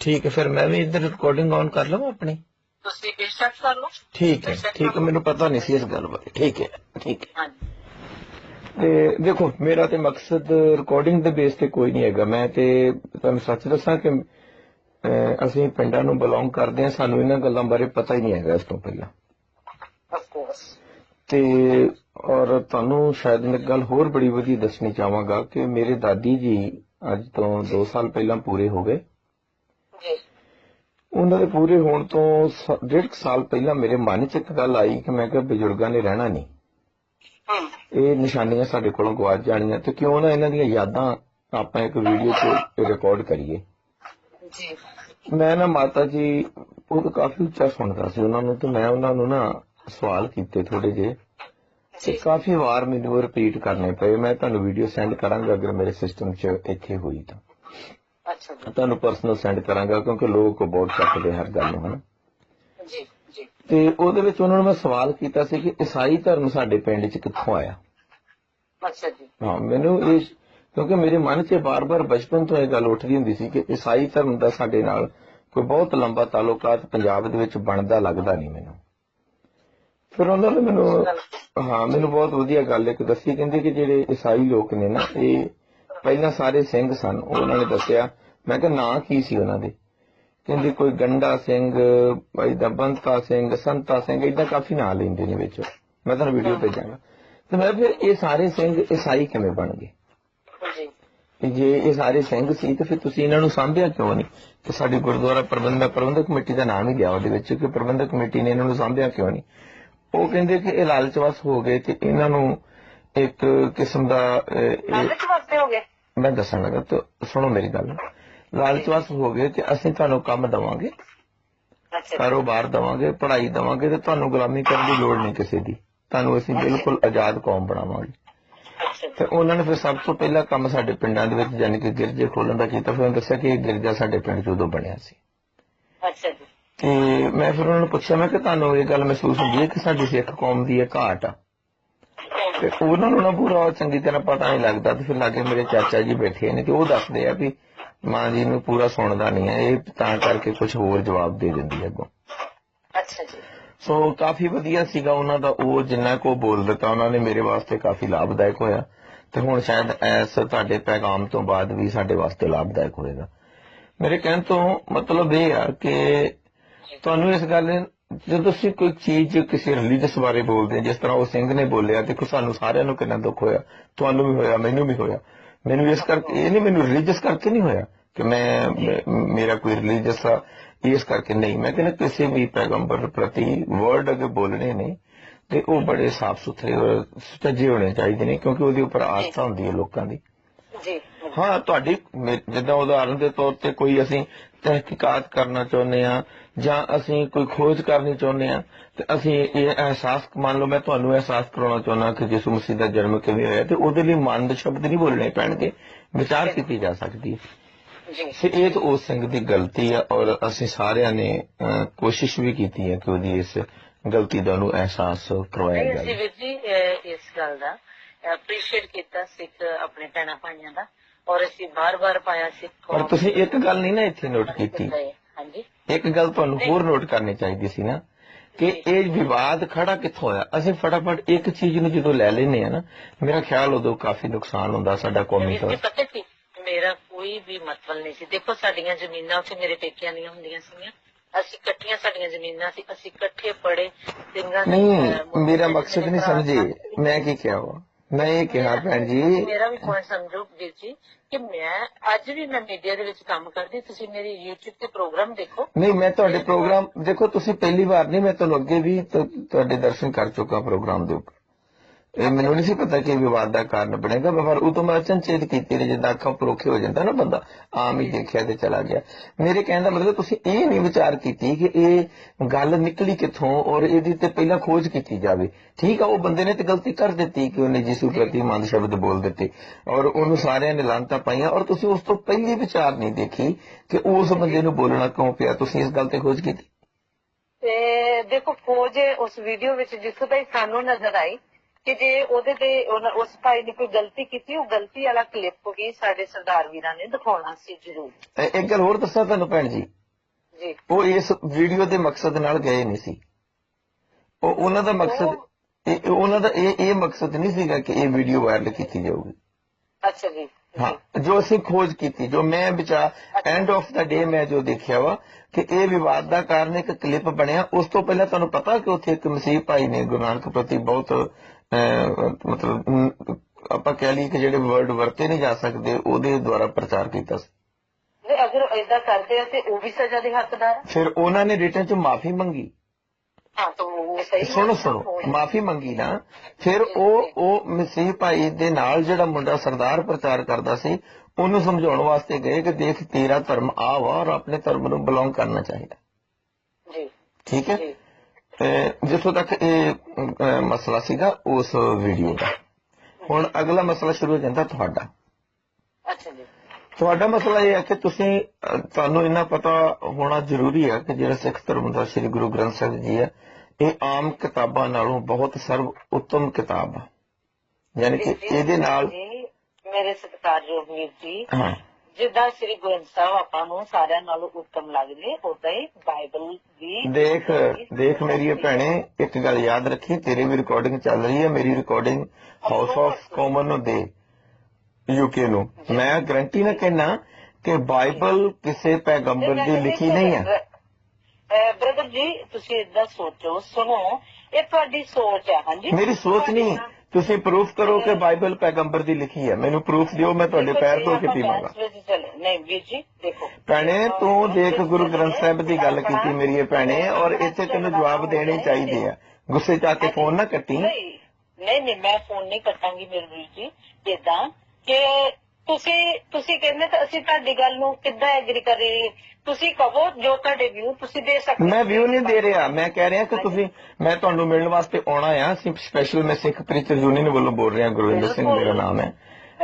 ਠੀਕ ਹੈ ਫਿਰ ਮੈਂ ਵੀ ਇੱਧਰ ਰਿਕਾਰਡਿੰਗ ਔਨ ਕਰ ਲਵਾਂ ਆਪਣੀ? ਤੁਸੀਂ ਬੇਸ਼ੱਕ ਕਰ ਲਓ। ਠੀਕ ਹੈ ਠੀਕ ਹੈ ਮੈਨੂੰ ਪਤਾ ਨਹੀਂ ਸੀ ਇਸ ਗੱਲ ਬਾਰੇ। ਠੀਕ ਹੈ ਠੀਕ ਹੈ। ਤੇ ਦੇਖੋ ਮੇਰਾ ਤੇ ਮਕਸਦ ਰਿਕਾਰਡਿੰਗ ਦੇ ਬੇਸ ਤੇ ਕੋਈ ਨਹੀਂ ਹੈਗਾ। ਮੈਂ ਤੇ ਤੁਹਾਨੂੰ ਸੱਚ ਦੱਸਾਂ ਕਿ ਅਸੀਂ ਪਿੰਡਾਂ ਨੂੰ ਬਿਲੋਂਗ ਕਰਦੇ ਹਾਂ ਸਾਨੂੰ ਇਹਨਾਂ ਗੱਲਾਂ ਬਾਰੇ ਪਤਾ ਹੀ ਨਹੀਂ ਹੈਗਾ ਇਸ ਤੋਂ ਪਹਿਲਾਂ। ਤੇ ਔਰ ਤੁਹਾਨੂੰ ਸ਼ਾਇਦ ਇੱਕ ਗੱਲ ਹੋਰ ਬੜੀ ਵਧੀਆ ਦੱਸਣੀ ਚਾਹਾਂਗਾ ਕਿ ਮੇਰੇ ਦਾਦੀ ਜੀ ਅੱਜ ਤੋਂ 2 ਸਾਲ ਪਹਿਲਾਂ ਪੂਰੇ ਹੋ ਗਏ। ਜੀ ਉਹਨਾਂ ਦੇ ਪੂਰੇ ਹੋਣ ਤੋਂ ਡੇਢ ਸਾਲ ਪਹਿਲਾਂ ਮੇਰੇ ਮਨ 'ਚ ਇੱਕ ਗੱਲ ਆਈ ਕਿ ਮੈਂ ਕਿਹਾ ਬਜ਼ੁਰਗਾਂ ਨੇ ਰਹਿਣਾ ਨਹੀਂ। ਇਹ ਨਿਸ਼ਾਨੀਆਂ ਸਾਡੇ ਕੋਲੋਂ ਗਵਾਚ ਜਾਣੀਆਂ ਤੇ ਕਿਉਂ ਨਾ ਇਹਨਾਂ ਦੀਆਂ ਯਾਦਾਂ ਆਪਾਂ ਇੱਕ ਵੀਡੀਓ 'ਚ ਰਿਕਾਰਡ ਕਰੀਏ। ਜੀ। ਮੈਂ ਨਾ ਮਾਤਾ ਜੀ ਉਹ ਕਾਫੀ ਉੱਚਾ ਸੁਣਦਾ ਸੀ ਉਹਨਾਂ ਨੂੰ ਤੇ ਮੈਂ ਉਹਨਾਂ ਨੂੰ ਨਾ ਸਵਾਲ ਕੀਤੇ ਥੋੜੇ ਜਿਹੇ ਤੇ ਜੀ। ਕਾਫੀ ਵਾਰ ਮੈਨੂੰ ਰਿਪੀਟ ਕਰਨੇ ਪਏ। ਮੈਂ ਤੁਹਾਨੂੰ ਵੀਡੀਓ ਸੈਂਡ ਕਰਾਂਗਾ ਅਗਰ ਮੇਰੇ ਸਿਸਟਮ 'ਚ ਇੱਥੇ ਹੋਈ ਤਾਂ। ਅੱਛਾ ਜੀ। ਤੁਹਾਨੂੰ ਪਰਸਨਲ ਸੈਂਡ ਕਰਾਂਗਾ ਕਿਉਂਕਿ ਲੋਕ ਬਹੁਤ ਚੱਕਦੇ ਹਰ ਗੱਲ ਨੂੰ ਹਨਾ? ਜੀ ਜੀ। ਤੇ ਉਹਦੇ ਵਿੱਚ ਉਹਨਾਂ ਨੂੰ ਮੈਂ ਸਵਾਲ ਕੀਤਾ ਸੀ ਕਿ ਈਸਾਈ ਧਰਮ ਸਾਡੇ ਪਿੰਡ 'ਚ ਕਿੱਥੋਂ ਆਇਆ? ਅੱਛਾ ਜੀ। ਹਾਂ ਮੈਨੂੰ ਇਹ ਕਿਉਂਕਿ ਮੇਰੇ ਮਨ 'ਚ ਬਾਰ-ਬਾਰ ਬਚਪਨ ਤੋਂ ਇਹ ਗੱਲ ਉੱਠਦੀ ਹੁੰਦੀ ਸੀ ਕਿ ਈਸਾਈ ਧਰਮ ਦਾ ਸਾਡੇ ਨਾਲ ਕੋਈ ਬਹੁਤ ਲੰਬਾ ਤਾਲੁਕਾਤ ਪੰਜਾਬ ਦੇ ਵਿੱਚ ਬਣਦਾ ਲੱਗਦਾ ਨਹੀਂ ਮੈਨੂੰ। ਫਿਰ ਉਹਨਾਂ ਨੇ ਮੈਨੂੰ ਹਾਂ ਮੈਨੂੰ ਬਹੁਤ ਵਧੀਆ ਗੱਲ ਇੱਕ ਦੱਸੀ ਕਹਿੰਦੇ ਕਿ ਜਿਹੜੇ ਈਸਾਈ ਲੋਕ ਨੇ ਨਾ ਇਹ ਪਹਿਲਾਂ ਸਾਰੇ ਸਿੰਘ ਸਨ ਉਹ ਉਹਨਾਂ ਨੇ ਦੱਸਿਆ ਮੈਂ ਕਿਹਾ ਨਾਂ ਕੀ ਸੀ ਉਹਨਾਂ ਦੇ? ਕਹਿੰਦੇ ਕੋਈ ਗੰਡਾ ਸਿੰਘ ਇਦਾਂ ਬੰਤਾ ਸਿੰਘ ਸੰਤਾ ਸਿੰਘ ਇਦਾਂ ਕਾਫੀ ਨਾਂ ਲੈਂਦੇ ਨੇ ਵਿੱਚ। ਮੈਂ ਤੁਹਾਨੂੰ ਵੀਡੀਓ ਭੇਜਾਂਗਾ ਤੇ ਮੈਂ ਫਿਰ ਇਹ ਸਾਰੇ ਸਿੰਘ ਈਸਾਈ ਕਿਵੇਂ ਬਣ ਗਏ? ਜੀ। ਇਹ ਸਾਰੇ ਸਿੰਘ ਸੀ ਤੇ ਫਿਰ ਤੁਸੀਂ ਇਹਨਾਂ ਨੂੰ ਸਾਂਭਿਆ ਕਿਉਂ ਨਹੀਂ? ਤੇ ਸਾਡੀ ਗੁਰਦੁਆਰਾ ਪ੍ਰਬੰਧਕ ਪ੍ਰਬੰਧਕ ਕਮੇਟੀ ਦਾ ਨਾਮ ਹੀ ਲਿਆ ਉਹਦੇ ਵਿੱਚ ਕਿ ਪ੍ਰਬੰਧਕ ਕਮੇਟੀ ਨੇ ਇਹਨਾਂ ਨੂੰ ਸਾਂਭਿਆ ਕਿਉਂ ਨਹੀਂ? ਉਹ ਕਹਿੰਦੇ ਕਿ ਇਹ ਲਾਲਚਵਸ ਹੋ ਗਏ ਤੇ ਇਹਨਾਂ ਨੂੰ ਇੱਕ ਕਿਸਮ ਦਾ ਅਹ, ਇਹ- ਲਾਲਚ ਵਾਸਤੇ ਹੋ ਗਏ ਮੈਂ ਦੱਸਣ ਲੱਗਾ ਤੇ ਸੁਣੋ ਮੇਰੀ ਗੱਲ। ਲਾਲਚਵਸ ਹੋ ਗਏ ਤੇ ਅਸੀਂ ਤੁਹਾਨੂੰ ਕੰਮ ਦਵਾਂਗੇ। ਕਾਰੋਬਾਰ ਦਵਾਂਗੇ ਪੜ੍ਹਾਈ ਦਵਾਂਗੇ ਤੇ ਤੁਹਾਨੂੰ ਗੁਲਾਮੀ ਕਰਨ ਦੀ ਲੋੜ ਨਹੀਂ ਕਿਸੇ ਦੀ। ਤੁਹਾਨੂੰ ਅਸੀਂ ਬਿਲਕੁਲ ਆਜ਼ਾਦ ਕੌਮ ਬਣਾਵਾਂਗੇ। ਤੇ ਉਹਨਾਂ ਨੇ ਫਿਰ ਸਭ ਤੋਂ ਪਹਿਲਾ ਕੰਮ ਸਾਡੇ ਪਿੰਡਾਂ ਦੇ ਵਿੱਚ ਯਾਨੀ ਕਿ ਗਿਰਜੇ ਖੋਲਣ ਦਾ ਕੀਤਾ ਫਿਰ ਉਹਨਾਂ ਦੱਸਿਆ ਕਿ ਇਹ ਗਿਰਜਾ ਸਾਡੇ ਪਿੰਡ 'ਚ ਉਦੋਂ ਬਣਿਆ ਸੀ। ਅੱਛਾ ਜੀ। ਤੇ ਮੈਂ ਫਿਰ ਉਹਨਾਂ ਨੂੰ ਪੁੱਛਿਆ ਮੈਂ ਕਿ ਤੁਹਾਨੂੰ ਇਹ ਗੱਲ ਮਹਿਸੂਸ ਹੁੰਦੀ ਹੈ ਕਿ ਸਾਡੀ ਸਿੱਖ ਕੌਮ ਦੀ ਇਹ ਘਾਟ ਆ? ਤੇ ਉਹਨਾਂ ਨੂੰ ਨਾ ਪੂਰਾ ਚੰਗੀ ਤਰ੍ਹਾਂ ਪਤਾ ਨਹੀਂ ਲੱਗਦਾ ਤੇ ਫਿਰ ਲਾਗੇ ਮੇਰੇ ਚਾਚਾ ਜੀ ਬੈਠੇ ਨੇ ਤੇ ਉਹ ਦੱਸਦੇ ਆ ਵੀ ਮਾਂ ਜੀ ਨੂੰ ਪੂਰਾ ਸੁਣਦਾ ਨਹੀਂ ਹੈ ਇਹ ਤਾਂ ਕਰਕੇ ਕੁਝ ਹੋਰ ਜਵਾਬ ਦੇ ਦਿੰਦੀ ਹੈ ਅੱਗੋਂ। ਅੱਛਾ ਜੀ। ਸੋ ਕਾਫੀ ਵਧੀਆ ਸੀਗਾ ਉਹਨਾਂ ਦਾ ਉਹ ਜਿੰਨਾ ਕੋ ਬੋਲ ਦਿੱਤਾ ਉਹਨਾਂ ਨੇ ਮੇਰੇ ਵਾਸਤੇ ਕਾਫੀ ਲਾਭਦਾਇਕ ਹੋਇਆ। ਤੇ ਹੁਣ ਸ਼ਾਇਦ ਐਸ ਤੁਹਾਡੇ ਪੈਗਾਮ ਤੋਂ ਬਾਅਦ ਵੀ ਸਾਡੇ ਵਾਸਤੇ ਲਾਭਦਾਇਕ ਹੋਏਗਾ। ਮੇਰੇ ਕਹਿਣ ਤੋਂ ਮਤਲਬ ਇਹ ਆ ਕਿ ਤੁਹਾਨੂੰ ਇਸ ਗੱਲ ਜਦੋਂ ਤੁਸੀਂ ਕੋਈ ਚੀਜ਼ ਕਿਸੇ ਰਿਲੀਜੀਅਸ ਬਾਰੇ ਬੋਲਦੇ ਜਿਸ ਤਰ੍ਹਾਂ ਉਹ ਸਿੰਘ ਨੇ ਬੋਲਿਆ ਦੇਖੋ ਸਾਨੂੰ ਸਾਰਿਆਂ ਨੂੰ ਕਿੰਨਾ ਦੁੱਖ ਹੋਇਆ ਤੁਹਾਨੂੰ ਵੀ ਹੋਇਆ ਮੈਨੂੰ ਵੀ ਹੋਇਆ। ਮੈਨੂੰ ਇਸ ਕਰਕੇ ਇਹ ਨਹੀਂ ਮੈਨੂੰ ਰਿਲੀਜੀਅਸ ਕਰਕੇ ਨਹੀਂ ਹੋਇਆ ਕਿ ਮੈਂ ਮੇਰਾ ਕੋਈ ਰਿਲੀਜੀਅਸ ਆ ਇਸ ਕਰਕੇ ਨਹੀਂ। ਮੈਂ ਕਹਿੰਦਾ ਕਿਸੇ ਵੀ ਪੈਗੰਬਰ ਪ੍ਰਤੀ ਵਰਡ ਅਗੇ ਬੋਲਣੇ ਨੇ ਤੇ ਉਹ ਬੜੇ ਸਾਫ਼ ਸੁਥਰੇ ਔਰ ਸੱਚੇ ਹੋਣੇ ਚਾਹੀਦੇ ਨੇ ਕਿਉਂਕਿ ਉਹਦੇ ਉੱਪਰ ਆਸਥਾ ਹੁੰਦੀ ਹੈ ਲੋਕਾਂ ਦੀ। ਜੀ। ਹਾਂ ਤੁਹਾਡੀ ਜਿੱਦਾਂ ਉਦਾਹਰਨ ਦੇ ਤੌਰ ਤੇ ਕੋਈ ਅਸੀਂ ਤਹਿਕੀਕਾਤ ਕਰਨਾ ਚਾਹੁੰਦੇ ਆ ਜਾਂ ਅਸੀਂ ਕੋਈ ਖੋਜ ਕਰਨੀ ਚਾਹੁੰਦੇ ਆ ਤੇ ਅਸੀਂ ਇਹ ਅਹਿਸਾਸ ਮੰਨ ਲਓ ਮੈਂ ਤੁਹਾਨੂੰ ਅਹਿਸਾਸ ਕਰਾਉਣਾ ਚਾਹੁੰਦਾ ਕਿ ਯਿਸੂ ਮਸੀਹ ਦਾ ਜਨਮ ਕਿਵੇਂ ਹੋਇਆ ਤੇ ਉਹਦੇ ਲਈ ਮਨ ਦੇ ਸ਼ਬਦ ਨਹੀਂ ਬੋਲਣੇ ਪੈਣਗੇ ਵਿਚਾਰ ਕੀਤੀ ਜਾ ਸਕਦੀ ਹੈ। ਜੀ। ਇਹ ਤਾਂ ਉਸ ਸਿੰਘ ਦੀ ਗਲਤੀ ਆ ਔਰ ਅਸੀਂ ਸਾਰਿਆਂ ਨੇ ਕੋਸ਼ਿਸ਼ ਵੀ ਕੀਤੀ ਹੈ ਕਿ ਉਹਦੀ ਇਸ ਗਲਤੀ ਦਾ ਉਹਨੂੰ ਅਹਿਸਾਸ ਕਰਵਾਇਆ ਜਾਵੇ। ਜੀ ਇਸ ਗੱਲ ਦਾ ਐਪਰੀਸ਼ੀਏਟ ਕੀਤਾ ਸਿੱਖ ਆਪਣੇ ਭੈਣਾਂ ਭਾਈਆਂ ਦਾ। ਔਰ ਅਸੀਂ ਬਾਰ-ਬਾਰ ਪਾਇਆ ਸਿੱਖ ਪਰ ਤੁਸੀਂ ਇੱਕ ਗੱਲ ਨਹੀਂ ਨਾ ਇੱਥੇ ਨੋਟ ਕੀਤੀ। ਹਾਂਜੀ। ਇੱਕ ਗੱਲ ਤੁਹਾਨੂੰ ਹੋਰ ਨੋਟ ਕਰਨੀ ਚਾਹੀਦੀ ਸੀ ਨਾ ਕਿ ਇਹ ਵਿਵਾਦ ਖੜਾ ਕਿੱਥੋਂ ਹੋਇਆ? ਅਸੀਂ ਫਟਾਫਟ ਇੱਕ ਚੀਜ਼ ਨੂੰ ਜਦੋਂ ਲੈ ਲੈਨੇ ਆ ਨਾ ਮੇਰਾ ਖਿਆਲ ਉਦੋਂ ਕਾਫੀ ਨੁਕਸਾਨ ਹੁੰਦਾ ਸਾਡਾ ਕੌਮੀ ਤੌਰ ਪਤਾ ਕੀ ਮੇਰਾ ਕੋਈ ਵੀ ਮਤਲਬ ਨਹੀਂ ਸੀ। ਦੇਖੋ ਸਾਡੀਆਂ ਜ਼ਮੀਨਾਂ ਉੱਥੇ ਮੇਰੇ ਪੇਕਿਆਂ ਦੀਆਂ ਹੁੰਦੀਆਂ ਸੀਗੀਆਂ। ਅਸੀਂ ਇਕੱਠੀਆਂ ਸਾਡੀਆਂ ਜ਼ਮੀਨਾਂ ਸੀ। ਅਸੀਂ ਇਕੱਠੇ ਪੜੇ ਸਿੰਘਾਂ ਨਹੀਂ ਮੇਰਾ ਮਕਸਦ ਨਹੀਂ ਸਮਝੇ। ਮੈਂ ਕੀ ਕਿਹਾ ਵਾ? ਇਹ ਕਿਹਾ ਭੈਣ ਜੀ। ਮੇਰਾ ਵੀ ਪੁਆਇੰਟ ਸਮਝੋ ਵੀਰ ਜੀ ਕਿ ਮੈਂ ਅੱਜ ਵੀ ਮੈਂ ਮੀਡੀਆ ਦੇ ਵਿੱਚ ਕੰਮ ਕਰਦੀ ਤੁਸੀਂ ਮੇਰੀ YouTube ਤੇ ਪ੍ਰੋਗਰਾਮ ਦੇਖੋ। ਨਹੀਂ ਮੈਂ ਤੁਹਾਡੇ ਪ੍ਰੋਗਰਾਮ ਦੇਖੋ ਤੁਸੀਂ ਪਹਿਲੀ ਵਾਰ ਨਹੀਂ ਮੈਂ ਤੁਹਾਨੂੰ ਅੱਗੇ ਵੀ ਤੁਹਾਡੇ ਦਰਸ਼ਨ ਕਰ ਚੁੱਕਾ ਪ੍ਰੋਗਰਾਮ ਦੇ ਉੱਪਰ। ਇਹ ਮੈਨੂੰ ਨਹੀਂ ਸੀ ਪਤਾ ਕਿ ਵਿਵਾਦ ਦਾ ਕਾਰਨ ਬਣੇਗਾ ਪਰ ਉਦੋਂ ਮੈਂ ਅਚਨਚੇਤ ਕੀਤੀ ਨੇ ਜਿੱਦਾਂ ਅੱਖਾਂ ਪਰੋਖੇ ਹੋ ਜਾਂਦਾ ਨਾ ਬੰਦਾ, ਆਮ ਹੀ ਦੇਖਿਆ ਤੇ ਚਲਾ ਗਿਆ। ਮੇਰੇ ਕਹਿਣ ਦਾ ਮਤਲਬ ਤੁਸੀਂ ਇਹ ਨਹੀਂ ਵਿਚਾਰ ਕੀਤੀ ਕਿ ਇਹ ਗੱਲ ਨਿਕਲੀ ਕਿੱਥੋਂ ਔਰ ਇਹਦੀ ਤੇ ਪਹਿਲਾਂ ਖੋਜ ਕੀਤੀ ਜਾਵੇ। ਠੀਕ ਆ, ਉਹ ਬੰਦੇ ਨੇ ਤੇ ਗਲਤੀ ਕਰ ਦਿੱਤੀ ਕਿ ਉਹਨੇ ਯਿਸੂ ਪ੍ਰਤੀ ਮੰਦ ਸ਼ਬਦ ਬੋਲ ਦਿੱਤੇ ਔਰ ਉਹਨੂੰ ਸਾਰਿਆਂ ਨੇ ਲਾਂਤਾਂ ਪਾਈਆਂ ਔਰ ਤੁਸੀਂ ਉਸ ਤੋਂ ਪਹਿਲੀ ਵਿਚਾਰ ਨਹੀਂ ਦੇਖੀ ਕਿ ਉਸ ਬੰਦੇ ਨੂੰ ਬੋਲਣਾ ਕਿਉਂ ਪਿਆ, ਤੁਸੀਂ ਇਸ ਗੱਲ ਤੇ ਖੋਜ ਕੀਤੀ? ਤੇ ਦੇਖੋ, ਖੋਜ ਉਸ ਵੀਡੀਓ ਵਿੱਚ ਜਿੱਥੋਂ ਤਾਈਂ ਸਾਨੂੰ ਨਜ਼ਰ ਆਈ ਕਿ ਜੇ ਉਹਦੇ ਤੇ ਉਹਨਾਂ- ਉਸ ਭਾਈ ਨੇ ਕੋਈ ਗਲਤੀ ਕੀਤੀ ਉਹ ਗਲਤੀ ਵਾਲਾ ਕਲਿੱਪ ਵੀ ਸਾਡੇ ਸਰਦਾਰ ਵੀਰਾਂ ਨੇ ਦਿਖਾਉਣਾ ਸੀ ਜ਼ਰੂਰ। ਇਹ- ਇੱਕ ਗੱਲ ਹੋਰ ਦੱਸਾਂ ਤੁਹਾਨੂੰ ਭੈਣ ਜੀ। ਜੀ। ਉਹ ਇਸ ਵੀਡੀਓ ਦੇ ਮਕਸਦ ਨਾਲ ਗਏ ਨਹੀਂ ਸੀ। ਉਹ ਉਹਨਾਂ ਦਾ ਮਕਸਦ ਇਹ ਉਹਨਾਂ ਦਾ ਇਹ ਇਹ ਮਕਸਦ ਨਹੀਂ ਸੀਗਾ ਕਿ ਇਹ ਵੀਡੀਓ ਵਾਇਰਲ ਕੀਤੀ ਜਾਊਗੀ। ਅੱਛਾ ਜੀ। ਹਾਂ ਜੋ ਅਸੀਂ ਖੋਜ ਕੀਤੀ ਜੋ ਮੈਂ ਵਿਚਾਰ ਐਂਡ ਆਫ ਦਾ ਡੇ ਮੈਂ ਜੋ ਦੇਖਿਆ ਵਾ ਕਿ ਇਹ ਵਿਵਾਦ ਦਾ ਕਾਰਨ ਇੱਕ ਕਲਿੱਪ ਬਣਿਆ। ਉਸ ਤੋਂ ਪਹਿਲਾਂ ਤੁਹਾਨੂੰ ਪਤਾ ਕਿ ਉੱਥੇ ਇੱਕ ਮਸੀਹ ਭਾਈ ਨੇ ਗੁਰੂ ਨਾਨਕ ਪ੍ਰਤੀ ਬਹੁਤ ਮਤਲਬ ਆਪਾਂ ਕਹਿ ਲਈਏ ਕਿ ਜਿਹੜੇ ਵਰਡ ਵਰਤੇ ਨਹੀਂ ਜਾ ਸਕਦੇ ਉਹਦੇ ਦੁਆਰਾ ਪ੍ਰਚਾਰ ਕੀਤਾ ਸੀ। ਨਹੀਂ ਅਗਰ ਏਦਾਂ ਕਰਦੇ ਆ ਤੇ ਉਹ ਵੀ ਸਜ਼ਾ ਦੇ ਹੱਕਦਾਰ ਆ। ਫਿਰ ਉਹਨਾਂ ਨੇ ਰਿਟਰਨ ਚ ਮਾਫੀ ਮੰਗੀ। ਹਾਂ ਤਾਂ ਉਹ ਸਹੀ ਸੁਣੋ ਸੁਣੋ ਮਾਫੀ ਮੰਗੀ ਨਾ। ਫਿਰ ਉਹ ਉਹ ਮਸੀਹ ਭਾਈ ਦੇ ਨਾਲ ਜਿਹੜਾ ਮੁੰਡਾ ਸਰਦਾਰ ਪ੍ਰਚਾਰ ਕਰਦਾ ਸੀ ਉਹਨੂੰ ਸਮਝਾਉਣ ਵਾਸਤੇ ਗਏ ਕਿ ਦੇਖ ਤੇਰਾ ਧਰਮ ਆ ਵਾ ਔਰ ਆਪਣੇ ਧਰਮ ਨੂੰ ਬਿਲੋਂਗ ਕਰਨਾ ਚਾਹੀਦਾ। ਜੀ। ਠੀਕ ਹੈ? ਜੀ। ਜਿੱਥੋਂ ਤੱਕ ਇਹ ਮਸਲਾ ਸੀਗਾ ਉਸ ਵੀਡੀਓ ਦਾ। ਹੁਣ ਅਗਲਾ ਮਸਲਾ ਸ਼ੁਰੂ ਹੋ ਜਾਂਦਾ ਤੁਹਾਡਾ। ਅੱਛਾ ਜੀ ਤੁਹਾਡਾ ਮਸਲਾ ਇਹ ਹੈ ਕਿ ਤੁਸੀਂ ਤੁਹਾਨੂੰ ਇਹਨਾਂ ਪਤਾ ਹੋਣਾ ਜ਼ਰੂਰੀ ਹੈ ਕਿ ਜਿਹੜਾ ਸਿੱਖ ਧਰਮ ਦਾ ਸ੍ਰੀ ਗੁਰੂ ਗ੍ਰੰਥ ਸਾਹਿਬ ਜੀ ਹੈ ਇਹ ਆਮ ਕਿਤਾਬਾਂ ਨਾਲੋਂ ਬਹੁਤ ਸਰਵ ਉੱਤਮ ਕਿਤਾਬ ਹੈ ਯਾਨੀ ਕਿ ਇਹਦੇ ਨਾਲ ਮੇਰੇ ਸਤਿਕਾਰਯੋਗ ਵੀਰ ਜੀ ਹਾਂ। ਜਿੱਦਾਂ ਸ੍ਰੀ ਗੁਰੂ ਗ੍ਰੰਥ ਸਾਹਿਬ ਆਪਾਂ ਨੂੰ ਸਾਰਿਆਂ ਨਾਲੋਂ ਉੱਤਮ ਲੱਗਦੇ ਉਦਾਂ ਹੀ ਬਾਈਬਲ ਵੀ ਦੇਖ ਦੇਖ ਮੇਰੀ ਭੈਣੇ ਇੱਕ ਗੱਲ ਯਾਦ ਰੱਖੀ ਤੇਰੀ ਵੀ ਰਿਕਾਰਡਿੰਗ ਚੱਲ ਰਹੀ ਹੈ ਮੇਰੀ ਰਿਕਾਰਡਿੰਗ ਹਾਊਸ ਆਫ ਕਾਮਨ ਨੂੰ ਦੇ ਯੂਕੇ ਨੂੰ ਮੈਂ ਗਰੰਟੀ ਨਾ ਕਹਿਣਾ ਕਿ ਬਾਈਬਲ ਕਿਸੇ ਪੈਗੰਬਰ ਦੀ ਲਿਖੀ ਨਹੀਂ ਹੈ ਬ੍ਰਦਰ ਜੀ ਤੁਸੀਂ ਇਦਾਂ ਸੋਚੋ ਸੁਣੋ ਇਹ ਤੁਹਾਡੀ ਸੋਚ ਹੈ ਹਾਂਜੀ ਮੇਰੀ ਸੋਚ ਨਹੀਂ ਤੁਸੀਂ ਪ੍ਰੂਫ ਕਰੋ ਕਿ ਬਾਈਬਲ ਪੈਗੰਬਰ ਦੀ ਲਿਖੀ ਹੈ। ਮੈਨੂੰ ਪ੍ਰੂਫ ਦਿਓ ਮੈਂ ਤੁਹਾਡੇ ਪੈਰ ਧੋ ਕੇ ਪੀਵਾਂਗਾ। ਨਹੀਂ ਵੀਰ ਜੀ ਦੇਖੋ। ਭੈਣੇ ਤੂੰ ਦੇਖ ਗੁਰੂ ਗ੍ਰੰਥ ਸਾਹਿਬ ਦੀ ਗੱਲ ਕੀਤੀ ਮੇਰੀ ਇਹ ਭੈਣੇ ਔਰ ਇੱਥੇ ਤੈਨੂੰ ਜਵਾਬ ਦੇਣੇ ਚਾਹੀਦੇ ਆ। ਗੁੱਸੇ ਚ ਆ ਕੇ ਫੋਨ ਨਾ ਕੱਟੀ। ਨਹੀਂ ਨਹੀਂ ਮੈਂ ਫੋਨ ਨਹੀਂ ਕੱਟਾਂਗੀ ਮੇਰੇ ਵੀਰ ਜੀ। ਇਦਾਂ ਕਿ ਤੁਸੀਂ ਤੁਸੀਂ ਕਹਿੰਦੇ ਤਾਂ ਅਸੀਂ ਤੁਹਾਡੀ ਗੱਲ ਨੂੰ ਕਿੱਦਾਂ ਐਗਰੀ ਕਰੀਏ ਤੁਸੀਂ ਕਹੋ ਜੋ ਤੁਹਾਡੇ ਵਿਊ ਤੁਸੀਂ ਦੇ ਸਕਦੇ ਮੈਂ ਵਿਊ ਨਹੀਂ ਦੇ ਰਿਹਾ। ਮੈਂ ਕਹਿ ਰਿਹਾ ਕਿ ਤੁਸੀਂ ਮੈਂ ਤੁਹਾਨੂੰ ਮਿਲਣ ਵਾਸਤੇ ਆਉਣਾ ਆ। ਸਪੈਸ਼ਲ ਮੈਂ ਸਿੱਖ ਪ੍ਰੀਚਰ ਯੂਨੀਅਨ ਵੱਲੋਂ ਬੋਲ ਰਿਹਾ ਗੁਰਵਿੰਦਰ ਸਿੰਘ ਮੇਰਾ ਨਾਮ ਹੈ।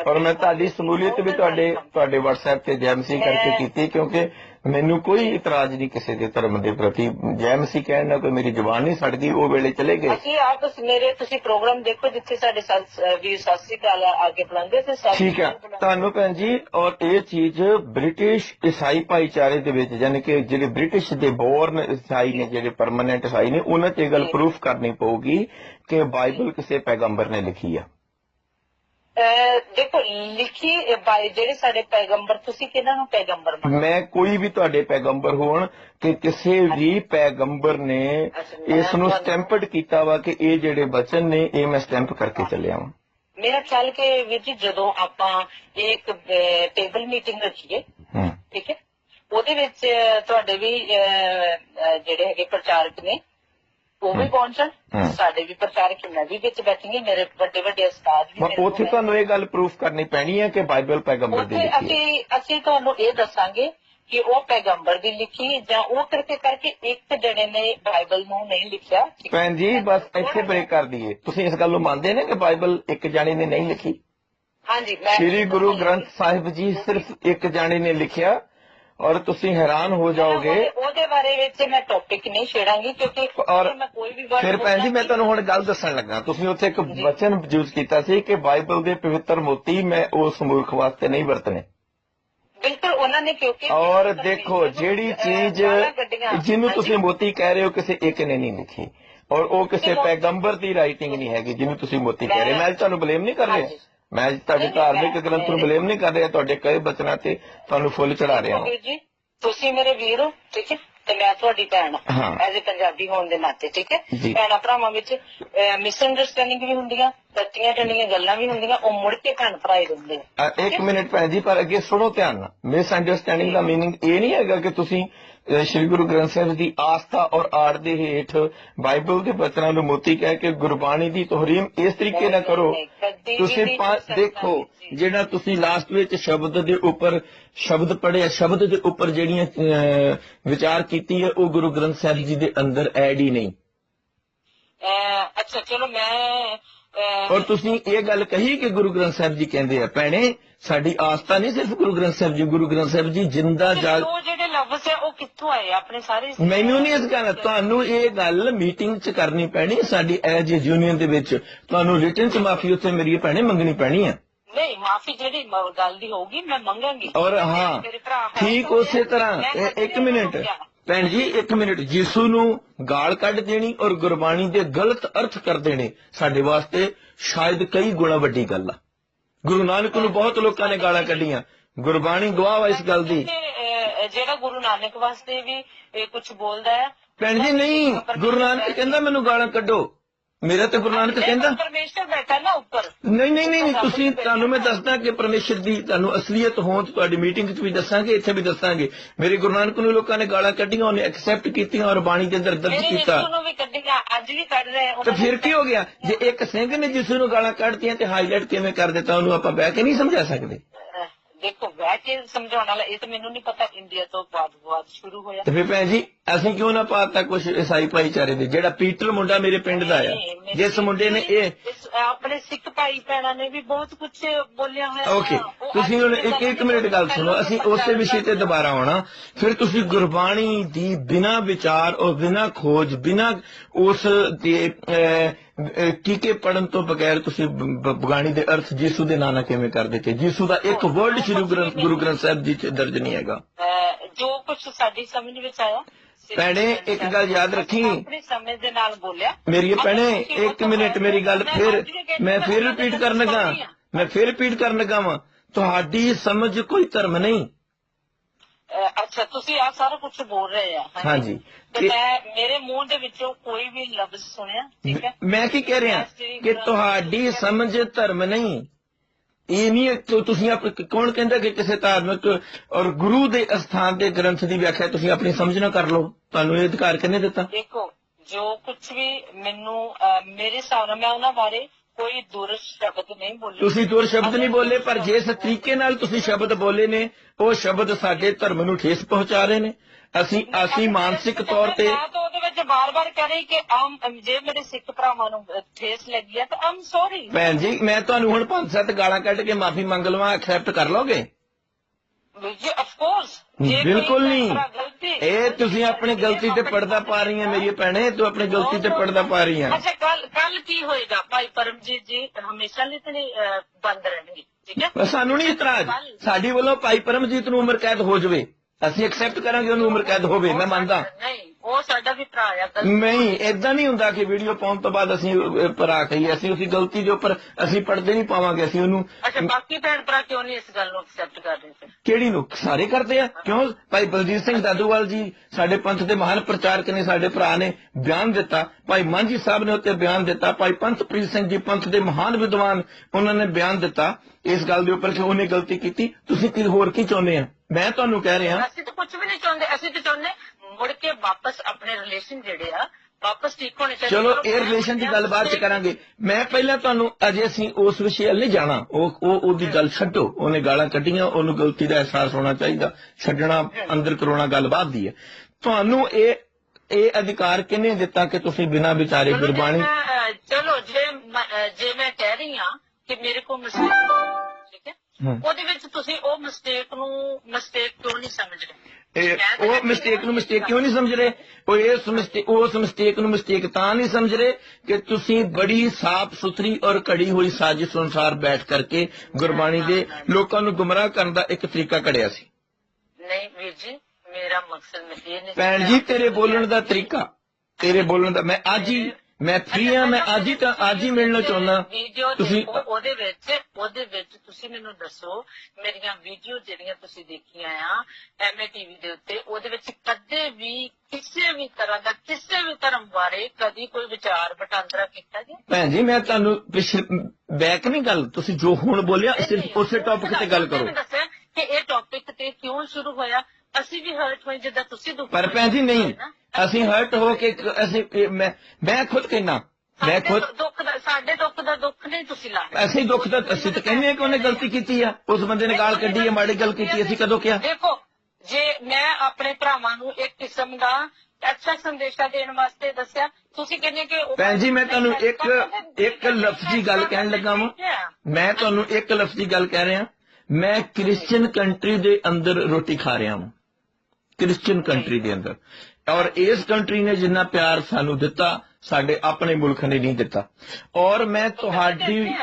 ਔਰ ਮੈਂ ਤੁਹਾਡੀ ਸਮੂਲੀਅਤ ਵੀ ਤੁਹਾਡੇ ਤੁਹਾਡੇ WhatsApp ਤੇ ਜੈਮਸੀ ਕਰਕੇ ਕੀਤੀ ਕਿਉਂਕਿ ਮੈਨੂੰ ਕੋਈ ਇਤਰਾਜ਼ ਨਹੀਂ ਕਿਸੇ ਦੇ ਧਰਮ ਦੇ ਪ੍ਰਤੀ। ਜੈਮਸੀ ਕਹਿਣ ਨਾਲ ਕੋਈ ਮੇਰੀ ਜ਼ੁਬਾਨ ਨਹੀਂ ਸੜਦੀ ਉਹ ਵੇਲੇ ਚਲੇ ਗਏ। ਅਸੀਂ ਆਪ ਮੇਰੇ ਤੁਸੀਂ ਪ੍ਰੋਗਰਾਮ ਦੇਖੋ ਜਿੱਥੇ ਸਾਡੇ ਵੀਰ ਸਤਿ ਸ੍ਰੀ ਅਕਾਲ ਆਗੇ ਬੁਲਾਉਂਦੇ ਤੇ ਠੀਕ ਹੈ। ਤੁਹਾਨੂੰ ਭੈਣ ਜੀ ਔਰ ਇਹ ਚੀਜ਼ ਬ੍ਰਿਟਿਸ਼ ਈਸਾਈ ਭਾਈਚਾਰੇ ਦੇ ਵਿੱਚ ਯਾਨੀ ਕਿ ਜਿਹੜੇ ਬ੍ਰਿਟਿਸ਼ ਦੇ ਬੋਰਨ ਈਸਾਈ ਨੇ ਜਿਹੜੇ ਪਰਮਨੈਂਟ ਈਸਾਈ ਨੇ ਉਹਨਾਂ ਤੇ ਗੱਲ ਪ੍ਰੂਫ ਕਰਨੀ ਪਊਗੀ ਕਿ ਬਾਈਬਲ ਕਿਸੇ ਪੈਗੰਬਰ ਨੇ ਲਿਖੀ ਆ। ਦੇਖੋ ਲਿਖੀ ਬਾਈ ਜਿਹੜੇ ਸਾਡੇ ਪੈਗੰਬਰ ਤੁਸੀਂ ਕਿਹਨਾਂ ਨੂੰ ਪੈਗੰਬਰ ਮੰਨਦੇ ਮੈਂ ਕੋਈ ਵੀ ਤੁਹਾਡੇ ਪੈਗੰਬਰ ਹੋਣ ਕਿ ਕਿਸੇ ਵੀ ਪੈਗੰਬਰ ਨੇ ਇਸ ਨੂੰ ਸਟੈਂਪਡ ਕੀਤਾ ਵਾ ਕਿ ਇਹ ਜਿਹੜੇ ਬਚਨ ਨੇ ਇਹ ਮੈਂ ਸਟੈਂਪ ਕਰਕੇ ਚੱਲਿਆ ਵਾਂ। ਮੇਰਾ ਖਿਆਲ ਕਿ ਵੀਰ ਜੀ ਜਦੋਂ ਆਪਾਂ ਇੱਕ ਟੇਬਲ ਮੀਟਿੰਗ ਰੱਖੀਏ ਠੀਕ ਹੈ? ਉਹਦੇ ਵਿੱਚ ਤੁਹਾਡੇ ਵੀ ਜਿਹੜੇ ਹੈਗੇ ਪ੍ਰਚਾਰਕ ਨੇ ਉਹ ਵੀ ਪਹੁੰਚਣ। ਸਾਡੇ ਵੀ ਪ੍ਰਚਾਰਕ ਮੈਂ ਵੀ ਵਿੱਚ ਬੈਠेंगे ਮੇਰੇ ਵੱਡੇ ਵੱਡੇ ਉਸਤਾਦ ਵੀ ਉੱਥੇ ਤੁਹਾਨੂੰ ਇਹ ਗੱਲ ਪ੍ਰੂਫ ਕਰਨੀ ਪੈਣੀ ਹੈ ਕਿ ਬਾਈਬਲ ਪੈਗੰਬਰ ਦੀ ਲਿਖੀ ਹੈ? ਅਸੀਂ ਅਸੀਂ ਤੁਹਾਨੂੰ ਇਹ ਦੱਸਾਂਗੇ ਕਿ ਉਹ ਪੈਗੰਬਰ ਦੀ ਲਿਖੀ ਜਾਂ ਉਹ ਕਰਕੇ ਕਰਕੇ ਇੱਕ ਜਣੇ ਨੇ ਬਾਈਬਲ ਨੂੰ ਨਹੀਂ ਲਿਖਿਆ? ਭੈਣ ਜੀ ਬਸ ਇੱਥੇ ਬ੍ਰੇਕ ਕਰ ਦਈਏ। ਤੁਸੀਂ ਇਸ ਗੱਲ ਨੂੰ ਮੰਨਦੇ ਨੇ ਕਿ ਬਾਈਬਲ ਇੱਕ ਜਾਣੇ ਨੇ ਨਹੀਂ ਲਿਖੀ? ਹਾਂਜੀ ਮੈਂ ਸ੍ਰੀ ਗੁਰੂ ਗ੍ਰੰਥ ਸਾਹਿਬ ਜੀ ਸਿਰਫ ਇੱਕ ਜਾਣੇ ਨੇ ਲਿਖਿਆ ਔਰ ਤੁਸੀਂ ਹੈਰਾਨ ਹੋ ਜਾਓਗੇ ਉਹਦੇ- ਬਾਰੇ ਵਿੱਚ ਮੈਂ ਟੌਪਿਕ ਨਹੀਂ ਛੇੜਾਂਗੀ ਕਿਉਂਕਿ ਔਰ ਮੈਂ ਕੋਈ ਵੀ ਫਿਰ ਭੈਣ ਜੀ ਮੈਂ ਤੁਹਾਨੂੰ ਹੁਣ ਗੱਲ ਦੱਸਣ ਲੱਗਾ ਤੁਸੀਂ ਉੱਥੇ ਇੱਕ ਵਚਨ ਯੂਜ਼ ਕੀਤਾ ਸੀ ਕਿ ਬਾਈਬਲ ਦੇ ਪਵਿੱਤਰ ਮੋਤੀ ਮੈਂ ਉਸ ਮੂਰਖ ਵਾਸਤੇ ਨਹੀਂ ਵਰਤਣੇ ਬਿਲਕੁਲ ਉਹਨਾਂ ਨੇ ਕਿਉਂਕਿ ਔਰ ਦੇਖੋ ਜਿਹੜੀ ਚੀਜ਼। ਜਿਹਨੂੰ। ਤੁਸੀਂ ਮੋਤੀ ਕਹਿ ਰਹੇ ਹੋ ਕਿਸੇ ਇੱਕ ਨੇ ਨਹੀਂ ਲਿਖੀ ਔਰ ਉਹ ਕਿਸੇ ਪੈਗੰਬਰ ਦੀ ਰਾਈਟਿੰਗ ਨਹੀਂ ਹੈਗੀ ਜਿਹਨੂੰ ਤੁਸੀਂ ਮੋਤੀ ਕਹਿ ਰਹੇ ਮੈਂ ਤੁਹਾਨੂੰ ਬਲੇਮ ਨਹੀਂ ਕਰ ਰਿਹਾ। ਮੈਂ ਤੁਹਾਡੇ ਧਾਰਮਿਕ ਗ੍ਰੰਥ ਨੂੰ ਬਲੇਮ ਨਹੀਂ ਕਰ ਰਿਹਾ ਤੁਹਾਡੇ ਕਈ ਬਚਨਾਂ ਤੇ ਤੁਹਾਨੂੰ ਫੁੱਲ ਚੜਾ ਰਿਹਾ ਹਾਂ। ਤੁਸੀਂ ਮੇਰੇ ਵੀਰ ਹੋ ਠੀਕ ਹੈ? ਤੇ ਮੈਂ ਤੁਹਾਡੀ ਭੈਣ ਹਾਂ। ਐਜ਼ ਅ ਪੰਜਾਬੀ ਹੋਣ ਦੇ ਨਾਤੇ ਠੀਕ ਹੈ? ਭੈਣਾ ਭਰਾਵਾਂ ਵਿੱਚ ਮਿਸ ਅੰਡਰਸਟੈਂਡਿੰਗ ਵੀ ਹੁੰਦੀਆਂ ਸੱਚੀਆਂ ਟੰਡੀਆਂ ਗੱਲਾਂ ਵੀ ਹੁੰਦੀਆਂ ਉਹ ਮੁੜ ਕੇ ਭੈਣ ਭਰਾ ਦਿੰਦੇ ਇੱਕ ਮਿੰਟ ਭੈਣ ਜੀ ਪਰ ਅੱਗੇ ਸੁਣੋ ਧਿਆਨ ਨਾਲ। ਮਿਸ ਅੰਡਰਸਟੈਂਡਿੰਗ ਦਾ ਮੀਨਿੰਗ ਇਹ ਨਹੀਂ ਹੈਗਾ ਕਿ ਤੁਸੀਂ ਸ਼੍ਰੀ ਗੁਰੂ ਗ੍ਰੰਥ ਸਾਹਿਬ ਦੀ ਆਸਥਾ ਔਰ ਆੜ ਦੇ ਹੇਠ ਬਾਈਬਲ ਦੇ ਬਚਨਾਂ ਨੂੰ ਮੋਤੀ ਕਹਿ ਕੇ ਗੁਰਬਾਣੀ ਦੀ ਤੋਹਰੀਮ ਇਸ ਤਰੀਕੇ ਨਾਲ ਕਰੋ ਤੁਸੀਂ ਦੇਖੋ। ਜਿਹੜਾ ਤੁਸੀਂ ਲਾਸਟ ਵਿੱਚ ਸ਼ਬਦ ਦੇ ਉੱਪਰ ਸ਼ਬਦ ਪੜਿਆ ਸ਼ਬਦ ਦੇ ਉੱਪਰ ਜਿਹੜੀਆਂ ਵਿਚਾਰ ਕੀਤੀ ਹੈ ਉਹ ਗੁਰੂ ਗ੍ਰੰਥ ਸਾਹਿਬ ਜੀ ਦੇ ਅੰਦਰ ਐਡ ਹੀ ਨਹੀਂ ਅੱਛਾ ਚਲੋ ਮੈਂ ਔਰ ਤੁਸੀਂ ਇਹ ਗੱਲ ਕਹੀ ਕਿ ਗੁਰੂ ਗ੍ਰੰਥ ਸਾਹਿਬ ਜੀ ਕਹਿੰਦੇ ਆ ਭੈਣੇ ਸਾਡੀ ਆਸਥਾ ਨਹੀਂ ਸਿਰਫ ਗੁਰੂ ਗ੍ਰੰਥ ਸਾਹਿਬ ਜੀ ਗੁਰੂ ਗ੍ਰੰਥ ਸਾਹਿਬ ਜੀ ਜਿੰਦਾ ਜਾਗ ਉਹ ਜਿਹੜੇ ਲਫ਼ਜ਼ ਹੈ ਉਹ ਕਿੱਥੋਂ ਆਏ ਆਪਣੇ ਸਾਰੇ ਮੈਨੂੰ ਨਹੀਂ ਇਸ ਗੱਲ ਤੁਹਾਨੂੰ ਇਹ ਗੱਲ ਮੀਟਿੰਗ 'ਚ ਕਰਨੀ ਪੈਣੀ ਸਾਡੀ ਐਜ ਯੂਨੀਅਨ ਦੇ ਵਿੱਚ। ਤੁਹਾਨੂੰ ਰਿਟਨ 'ਚ ਮਾਫੀ ਉੱਥੇ ਮੇਰੀ ਭੈਣੇ ਮੰਗਣੀ ਪੈਣੀ ਹੈ ਨਹੀਂ ਮਾਫੀ ਜਿਹੜੀ ਗੱਲ ਦੀ ਹੋਊਗੀ ਮੈਂ ਮੰਗਾਂਗੀ। ਔਰ ਹਾਂ ਠੀਕ ਉਸੇ ਤਰ੍ਹਾਂ। ਇੱਕ ਮਿੰਟ। ਭੈਣ ਜੀ ਇੱਕ ਮਿੰਟ ਯਿਸੂ ਨੂੰ ਗਾਲ ਕੱਢ ਦੇਣੀ ਔਰ ਗੁਰਬਾਣੀ ਦੇ ਗਲਤ ਅਰਥ ਕਰ ਦੇਣੇ ਸਾਡੇ ਵਾਸਤੇ ਸ਼ਾਇਦ ਕਈ ਗੁਣਾ ਵੱਡੀ ਗੱਲ ਆ। ਗੁਰੂ ਨਾਨਕ ਨੂੰ ਬਹੁਤ ਲੋਕਾਂ ਨੇ ਗਾਲਾਂ ਕੱਢੀਆਂ। ਗੁਰਬਾਣੀ ਗਵਾਹ ਵਾ ਇਸ ਗੱਲ ਦੀ। ਜਿਹੜਾ ਗੁਰੂ ਨਾਨਕ ਵਾਸਤੇ ਵੀ ਕੁਝ ਬੋਲਦਾ ਹੈ। ਭੈਣ ਜੀ ਨਹੀਂ ਗੁਰੂ ਨਾਨਕ ਕਹਿੰਦਾ ਮੈਨੂੰ ਗਾਲਾਂ ਕੱਢੋ। ਮੇਰਾ ਤੇ ਗੁਰੂ ਨਾਨਕ ਕਹਿੰਦਾ। ਪਰਮੇਸ਼ਰ ਬੈਠਾ ਨਾ ਉੱਪਰ। ਨਹੀਂ ਨਹੀਂ ਨਹੀਂ ਤੁਸੀਂ ਤੁਹਾਨੂੰ ਮੈਂ ਦੱਸਦਾ ਕਿ ਪਰਮੇਸ਼ਰ ਦੀ ਤੁਹਾਨੂੰ ਅਸਲੀਅਤ ਤੇ ਤੁਹਾਡੀ ਮੀਟਿੰਗ 'ਚ ਵੀ ਦੱਸਾਂਗੇ ਇੱਥੇ ਵੀ ਦੱਸਾਂਗੇ। ਮੇਰੇ ਗੁਰੂ ਨਾਨਕ ਨੂੰ ਲੋਕਾਂ ਨੇ ਗਾਲਾਂ ਕੱਢੀਆਂ ਉਹਨੇ ਐਕਸੈਪਟ ਕੀਤੀਆਂ ਔਰ ਬਾਣੀ ਦੇ ਅੰਦਰ ਦਰਜ ਕੀਤਾ। ਯਿਸੂ ਨੂੰ ਵੀ ਕੱਢੀਆਂ ਅੱਜ ਵੀ ਕੱਢ ਰਹੇ ਤੇ ਉਹਨਾਂ ਫਿਰ ਕੀ ਹੋ ਗਿਆ? ਜੇ ਇੱਕ ਸਿੰਘ ਨੇ ਜਿਸ ਨੂੰ ਗਾਲਾਂ ਕੱਢਤੀਆਂ ਤੇ ਹਾਈਲਾਈਟ ਕਿਵੇਂ ਕਰ ਦਿੱਤਾ ਉਹਨੂੰ ਆਪਾਂ ਬਹਿ ਕੇ ਨਹੀਂ ਸਮਝਾ ਸਕਦੇ? ਦੇਖੋ ਕੇ ਸਮਝਾਉਣ ਵਾਲਾ ਇਹ ਤਾਂ ਮੈਨੂੰ ਨਹੀਂ ਪਤਾ ਇੰਡੀਆ ਤੋਂ ਬਾਅਦ ਬਾਅਦ ਸ਼ੁਰੂ ਹੋਇਆ। ਤੇ ਫਿਰ ਭੈਣ ਜੀ ਅਸੀਂ ਕਿਉਂ ਨਾ ਪਾਤਾ ਕੁਝ ਈਸਾਈ ਭਾਈਚਾਰੇ ਦੇ? ਜਿਹੜਾ ਪੀਟਰ ਮੁੰਡਾ ਮੇਰੇ ਪਿੰਡ ਦਾ ਆ। ਜਿਸ ਮੁੰਡੇ ਨੇ ਇਹ ਆਪਣੇ ਸਿੱਖ ਭਾਈ ਭੈਣਾਂ ਨੇ ਵੀ ਬਹੁਤ ਕੁਝ ਬੋਲਿਆ ਹੋਇਆ ਓਕੇ ਤੁਸੀਂ ਹੁਣ ਇੱਕ ਇੱਕ ਮਿੰਟ ਗੱਲ ਸੁਣੋ। ਅਸੀਂ ਉਸੇ ਵਿਸ਼ੇ ਤੇ ਦੁਬਾਰਾ ਆਉਣਾ। ਫਿਰ ਤੁਸੀਂ ਗੁਰਬਾਣੀ ਦੀ ਬਿਨਾ ਵਿਚਾਰ ਔਰ ਬਿਨਾ ਖੋਜ ਬਿਨਾ ਉਸ ਦੇ ਟੀਕੇ ਪੜਨ ਤੋਂ ਬਗੈਰ ਤੁਸੀਂ ਬਗਾਣੀ ਦੇ ਅਰਥ ਯਿਸੂ ਦੇ ਨਾਂ ਨਾਲ ਕਿਵੇਂ ਕਰ ਦਿੱਤੇ ਯਿਸੂ ਦਾ ਇੱਕ ਵਰਡ ਸ਼੍ਰੀ ਗੁਰੂ ਗ੍ਰੰਥ ਸਾਹਿਬ ਜੀ ਚ ਦਰਜ ਨਹੀਂ ਹੈਗਾ। ਜੋ ਕੁਝ ਸਾਡੀ ਸਮਝ ਵਿੱਚ ਆਇਆ ਭੈਣੇ, ਇੱਕ ਗੱਲ ਯਾਦ ਰੱਖੀ। ਆਪਣੀ ਸਮਝ ਦੇ ਨਾਲ ਬੋਲਿਆ। ਮੇਰੀ ਭੈਣੇ ਤੁਸੀਂ ਉਹ ਇੱਕ ਤੋਂ ਮਿੰਟ ਮੇਰੀ ਗੱਲ ਫਿਰ ਮੈਂ ਫਿਰ ਰਿਪੀਟ ਕਰਨ ਲੱਗਾ। ਮੈਂ ਫਿਰ ਰਿਪੀਟ ਕਰਨ ਲੱਗਾ ਵਾਂ। ਤੁਹਾਡੀ ਸਮਝ ਕੋਈ ਧਰਮ ਨਹੀਂ। ਅੱਛਾ ਤੁਸੀਂ ਆ ਸਾਰਾ ਕੁਝ ਬੋਲ ਰਹੇ ਆ ਹਾਂਜੀ। ਤੇ ਮੈਂ ਮੇਰੇ ਮੂੰਹ ਦੇ ਵਿੱਚੋਂ ਕੋਈ ਵੀ ਲਫ਼ਜ਼ ਸੁਣਿਆ ਠੀਕ ਹੈ? ਮੈਂ ਕੀ ਕਹਿ ਰਿਹਾ ਕਿ ਤੁਹਾਡੀ ਸਮਝ ਧਰਮ ਨਹੀਂ। ਇਹ ਨਹੀਂ ਕਿ ਤੁਸੀਂ ਆਪ ਕੌਣ ਕਹਿੰਦਾ ਕਿ ਕਿਸੇ ਧਾਰਮਿਕ ਔਰ ਗੁਰੂ ਦੇ ਅਸਥਾਨ ਦੇ ਗ੍ਰੰਥ ਦੀ ਵਿਆਖਿਆ ਤੁਸੀਂ ਆਪਣੀ ਸਮਝ ਨਾਲ ਕਰ ਲਓ। ਤੁਹਾਨੂੰ ਇਹ ਅਧਿਕਾਰ ਕਿਹਨੇ ਦਿੱਤਾ? ਦੇਖੋ ਜੋ ਕੁਝ ਵੀ ਮੈਨੂੰ ਮੇਰੇ ਹਿਸਾਬ ਨਾਲ ਮੈਂ ਉਹਨਾਂ ਬਾਰੇ ਕੋਈ ਦੁਰ ਸ਼ਬਦ ਨਹੀਂ ਬੋਲੀ। ਤੁਸੀਂ ਦੁਰ ਸ਼ਬਦ ਨਹੀਂ ਬੋਲੇ ਪਰ ਜਿਸ ਤਰੀਕੇ ਨਾਲ ਤੁਸੀਂ ਸ਼ਬਦ ਬੋਲੇ ਨੇ ਉਹ ਸ਼ਬਦ ਸਾਡੇ ਧਰਮ ਨੂੰ ਠੇਸ ਪਹੁੰਚਾ ਰਹੇ ਨੇ। ਅਸੀਂ ਅਸੀਂ ਮਾਨਸਿਕ ਤੌਰ ਤੇ ਮੈਂ ਤਾਂ ਉਹਦੇ ਵਿੱਚ ਬਾਰ-ਬਾਰ ਕਹਿ ਰਹੀ ਕਿ ਆਮ ਜੇ ਮੇਰੇ ਸਿੱਖ ਭਰਾਵਾਂ ਨੂੰ ਠੇਸ ਲੱਗੀ ਹੈ ਤਾਂ ਆਮ ਸੌਰੀ ਭੈਣ ਜੀ ਮੈਂ ਤੁਹਾਨੂੰ ਹੁਣ ਪੰਜ ਸੱਤ ਗਾਲਾਂ ਕੱਢ ਕੇ ਮਾਫੀ ਮੰਗ ਲਵਾਂ ਐਕਸੈਪਟ ਕਰ ਲੋਗੇ ਜੀ ਆਫ ਕੋਰਸ ਬਿਲਕੁਲ ਨਹੀਂ ਇਹ ਤੁਸੀਂ ਆਪਣੀ ਗਲਤੀ ਤੇ ਪਰਦਾ ਪਾ ਰਹੀ ਹੈ ਮੇਰੀ ਭੈਣੇ ਤੂੰ ਆਪਣੀ ਗਲਤੀ ਤੇ ਪਰਦਾ ਪਾ ਰਹੀ ਹੈ ਅੱਛਾ ਕੱਲ ਕੱਲ ਕੀ ਹੋਏਗਾ ਭਾਈ ਪਰਮਜੀਤ ਜੀ ਹਮੇਸ਼ਾ ਲਈ ਤੇ ਬੰਦ ਰਹਿਣਗੇ ਠੀਕ ਹੈ ਸਾਨੂੰ ਨਹੀਂ ਇਤਰਾਜ਼ ਸਾਡੀ ਵੱਲੋਂ ਭਾਈ ਪਰਮਜੀਤ ਨੂੰ ਉਮਰ ਕੈਦ ਹੋ ਜਾਵੇ ਅਸੀਂ ਐਕਸੈਪਟ ਕਰਾਂਗੇ ਉਹਨੂੰ ਉਮਰ ਕੈਦ ਹੋਵੇ ਮੈਂ ਮੰਨਦਾ ਨਹੀਂ ਉਹ ਸਾਡਾ ਵੀ ਭਰਾ ਆ ਗਲਤ ਨਹੀਂ ਇਦਾਂ ਨਹੀਂ ਹੁੰਦਾ ਕਿ ਵੀਡੀਓ ਪਾਉਣ ਤੋਂ ਬਾਅਦ ਅਸੀਂ ਅਹ, ਭਰਾ ਕਹੀਏ ਅਸੀਂ ਉਸੇ ਗਲਤੀ ਦੇ ਉੱਪਰ ਅਸੀਂ ਪੜਦੇ ਨਹੀਂ ਪਾਵਾਂਗੇ ਅਸੀਂ ਉਹਨੂੰ ਅੱਛਾ ਬਾਕੀ ਭੈਣ ਭਰਾ ਕਿਉਂ ਨਹੀਂ ਇਸ ਗੱਲ ਨੂੰ ਐਕਸੈਪਟ ਕਰ ਰਹੇ ਫਿਰ? ਕਿਹੜੀ ਨੂੰ? ਸਾਰੇ ਕਰਦੇ ਆ? ਕਿਉਂ? ਭਾਈ ਬਲਜੀਤ ਸਿੰਘ ਦਾਦੂਵਾਲ ਜੀ ਸਾਡੇ ਪੰਥ ਦੇ ਮਹਾਨ ਪ੍ਰਚਾਰਕ ਨੇ ਸਾਡੇ ਭਰਾ ਨੇ ਬਿਆਨ ਦਿੱਤਾ। ਭਾਈ ਮਾਂਜੀ ਸਾਹਿਬ ਨੇ ਉੱਤੇ ਬਿਆਨ ਦਿੱਤਾ। ਭਾਈ ਪੰਥਪ੍ਰੀਤ ਸਿੰਘ ਜੀ ਪੰਥ ਦੇ ਮਹਾਨ ਵਿਦਵਾਨ ਉਹਨਾਂ ਨੇ ਬਿਆਨ ਦਿੱਤਾ। ਇਸ ਗੱਲ ਦੇ ਉੱਪਰ ਕਿ ਉਹਨੇ ਗਲਤੀ ਕੀਤੀ। ਤੁਸੀਂ ਕੀ ਹੋਰ ਕੀ ਚਾਹੁੰਦੇ ਆ? ਮੈਂ ਤੁਹਾਨੂੰ ਕਹਿ ਰਿਹਾ। ਅਸੀਂ ਤਾਂ ਕੁਝ ਵੀ ਨਹੀਂ ਚਾਹੁੰਦੇ। ਅਸੀਂ ਤਾਂ ਚਾਹੁੰਦੇ ਮੁੜ ਕੇ ਵਾਪਸ ਆਪਣੇ ਰਿਲੇਸ਼ਨ ਜਿਹੜੇ ਆ ਵਾਪਸ ਠੀਕ ਹੋਣੇ ਚਾਹੀਦੇ ਚਲੋ ਇਹ ਰਿਲੇਸ਼ਨ ਦੀ ਗੱਲ ਬਾਅਦ ਚ ਕਰਾਂਗੇ। ਮੈਂ ਪਹਿਲਾਂ ਤੁਹਾਨੂੰ ਅਜੇ ਅਸੀਂ ਉਸ ਵਿਸ਼ੇ ਵੱਲ ਨਹੀਂ ਜਾਣਾ। ਉਹ ਉਹ ਉਹਦੀ ਗੱਲ ਛੱਡੋ। ਉਹਨੇ ਗਾਲਾਂ ਕੱਢੀਆਂ ਉਹਨੂੰ ਗਲਤੀ ਦਾ ਅਹਿਸਾਸ ਹੋਣਾ ਚਾਹੀਦਾ। ਛੱਡਣਾ ਅੰਦਰ ਕਰਾਉਣਾ ਗੱਲ ਬਾਅਦ ਦੀ ਹੈ। ਤੁਹਾਨੂੰ ਇਹ ਇਹ ਅਧਿਕਾਰ ਕਿਹਨੇ ਦਿੱਤਾ ਕਿ ਤੁਸੀਂ ਬਿਨਾਂ ਵਿਚਾਰੇ ਗੁਰਬਾਣੀ ਚਲੋ ਜੇ ਜੇ ਮੈਂ ਕਹਿ ਰਹੀ ਹਾਂ ਕਿ ਮੇਰੇ ਕੋਲ ਮਿਸਟੇਕ ਠੀਕ ਹੈ। ਉਹਦੇ ਵਿੱਚ ਤੁਸੀਂ ਉਹ ਮਿਸਟੇਕ ਨੂੰ ਮਿਸਟੇਕ ਕਿਉਂ ਨਹੀਂ ਸਮਝ ਰਹੇ ਉਹ ਮਿਸਟੇਕ ਨੂੰ ਮਿਸਟੇਕ ਕਿਉਂ ਨਹੀਂ ਸਮਝ ਰਹੇ? ਉਹ ਇਸ ਮਿਸਟੇਕ ਉਸ ਮਿਸਟੇਕ ਨੂੰ ਮਿਸਟੇਕ ਤਾਂ ਨਹੀਂ ਸਮਝ ਰਹੇ ਕਿ ਤੁਸੀਂ ਬੜੀ ਸਾਫ਼ ਸੁਥਰੀ ਔਰ ਘੜੀ ਹੋਈ ਸਾਜ਼ਿਸ਼ ਅਨੁਸਾਰ ਬੈਠ ਕਰਕੇ ਗੁਰਬਾਣੀ ਦੇ ਲੋਕਾਂ ਨੂੰ ਗੁੰਮਰਾਹ ਕਰਨ ਦਾ ਇੱਕ ਤਰੀਕਾ ਘੜਿਆ ਸੀ। ਨਹੀਂ ਵੀਰ ਜੀ ਮੇਰਾ ਮਕਸਦ ਨਹੀਂ ਭੈਣ ਜੀ ਤੇਰੇ ਬੋਲਣ ਦਾ ਤਰੀਕਾ ਤੇਰੇ ਬੋਲਣ ਦਾ ਮੈਂ ਅੱਜ ਹੀ ਮੈਂ ਫ੍ਰੀ ਆ ਮੈਂ ਅੱਜ ਹੀ ਤਾਂ ਅੱਜ ਹੀ ਮਿਲਣਾ ਚਾਹੁੰਦਾ। ਵੀਡੀਓ ਤੁਸੀਂ ਉਹਦੇ ਵਿੱਚ ਉਹਦੇ ਵਿੱਚ ਤੁਸੀਂ ਮੈਨੂੰ ਦੱਸੋ ਮੇਰੀਆਂ ਵੀਡੀਓ ਜਿਹੜੀਆਂ ਤੁਸੀਂ ਦੇਖੀਆਂ ਆ ਐਮਏ ਟੀਵੀ ਦੇ ਉੱਤੇ ਉਹਦੇ ਵਿੱਚ ਕਦੇ ਵੀ ਕਿਸੇ ਵੀ ਤਰ੍ਹਾਂ ਦਾ ਕਿਸੇ ਵੀ ਧਰਮ ਬਾਰੇ ਕਦੀ ਕੋਈ ਵਿਚਾਰ ਵਟਾਂਦਰਾ ਕੀਤਾ ਗਿਆ ਭੈਣ ਜੀ ਮੈਂ ਤੁਹਾਨੂੰ ਬੈਕ ਨਹੀਂ ਗੱਲ ਤੁਸੀਂ ਜੋ ਹੁਣ ਬੋਲਿਆ ਸਿਰਫ ਉਸੇ ਟੌਪਿਕ ਤੇ ਗੱਲ ਕਰੋ। ਕਿ ਇਹ ਟੌਪਿਕ ਤੇ ਕਿਉਂ ਸ਼ੁਰੂ ਹੋਇਆ? ਅਸੀਂ ਵੀ ਹਰਟ ਹੋਏ ਜਿੱਦਾਂ ਤੁਸੀਂ ਦੁੱਖ ਪਰ ਭੈਣ ਜੀ ਨਹੀਂ। ਅਸੀਂ ਹਰਟ ਹੋ ਕੇ ਅਸੀਂ ਮੈਂ ਮੈਂ ਖੁਦ ਕਹਿਣਾ ਮੈਂ ਖੁਦ ਦੁੱਖ ਦਾ ਸਾਡੇ ਦੁੱਖ ਦਾ ਦੁੱਖ ਨਹੀਂ ਤੁਸੀਂ ਲਾ ਰਹੇ ਅਸੀਂ ਦੁੱਖ ਦਾ ਅਸੀਂ ਤਾਂ ਕਹਿੰਦੇ ਆ ਕਿ ਉਹਨੇ ਗਲਤੀ ਕੀਤੀ ਆ। ਉਸ ਬੰਦੇ ਨੇ ਗਾਲ ਕੱਢੀ ਹੈ ਮਾੜੀ ਗੱਲ ਕੀਤੀ ਅਸੀਂ ਕਦੋਂ ਕਿਹਾ? ਦੇਖੋ ਜੇ ਮੈਂ ਆਪਣੇ ਭਰਾਵਾਂ ਨੂੰ ਇੱਕ ਕਿਸਮ ਦਾ ਅੱਛਾ ਸੰਦੇਸ਼ਾ ਦੇਣ ਵਾਸਤੇ ਦੱਸਿਆ ਤੁਸੀਂ ਕਹਿੰਦੇ ਕਿ ਭੈਣ ਜੀ ਮੈਂ ਤੁਹਾਨੂੰ ਇੱਕ ਇੱਕ ਲਫ਼ਜ਼ੀ ਗੱਲ ਕਹਿਣ ਲੱਗਾ ਵਾਂ। ਮੈਂ ਤੁਹਾਨੂੰ ਇੱਕ ਲਫ਼ਜ਼ੀ ਗੱਲ ਕਹਿ ਰਿਹਾ। ਮੈਂ ਕ੍ਰਿਸਚੀਅਨ ਕੰਟਰੀ ਦੇ ਅੰਦਰ ਰੋਟੀ ਖਾ ਰਿਹਾ ਹਾਂ ਕ੍ਰਿਸਚੀਅਨ ਕੰਟਰੀ ਦੇ ਅੰਦਰ। ਔਰ ਇਸ ਕੰਟਰੀ ਨੇ ਜਿੰਨਾ ਪਿਆਰ ਸਾਨੂੰ ਦਿੱਤਾ ਸਾਡੇ ਆਪਣੇ ਮੁਲਕ ਨੇ ਨਹੀਂ ਦਿੱਤਾ। ਔਰ ਮੈਂ ਤੁਹਾਡੀ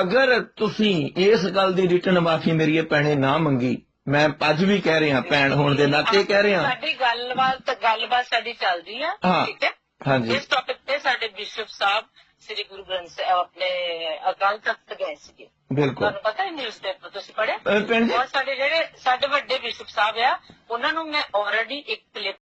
ਅਗਰ ਤੁਸੀਂ ਇਸ ਗੱਲ ਦੀ ਰਿਟਨ ਮਾਫੀ ਮੇਰੀ ਇਹ ਭੈਣੇ ਨਾ ਮੰਗੀ ਮੈਂ ਅੱਜ ਵੀ ਕਹਿ ਰਿਹਾ ਭੈਣ ਹੋਣ ਦੇ ਨਾਤੇ ਕਹਿ ਰਿਹਾ। ਸਾਡੀ ਗੱਲਬਾਤ ਗੱਲਬਾਤ ਸਾਡੀ ਚੱਲਦੀ ਆ। ਠੀਕ ਹੈ? ਹਾਂਜੀ। ਇਸ ਟੌਪਿਕ ਤੇ ਸਾਡੇ ਬਿਸ਼ਪ ਸਾਹਿਬ ਸ੍ਰੀ ਗੁਰੂ ਗ੍ਰੰਥ ਸਾਹਿਬ ਆਪਣੇ ਅਕਾਲ ਤਖਤ ਗਏ ਸੀਗੇ। ਬਿਲਕੁਲ। ਤੁਹਾਨੂੰ ਪਤਾ ਹੈ ਨਿਊਜ਼ਪੇਪਰ ਤੁਸੀਂ ਪੜ੍ਹਿਆ? ਜੀ? ਔਰ ਸਾਡੇ ਜਿਹੜੇ ਸਾਡੇ ਵੱਡੇ ਬਿਸ਼ਪ ਸਾਹਿਬ ਆ ਉਹਨਾਂ ਨੂੰ ਮੈਂ ਆਲਰੇਡੀ ਇੱਕ ਕਲਿੱਪ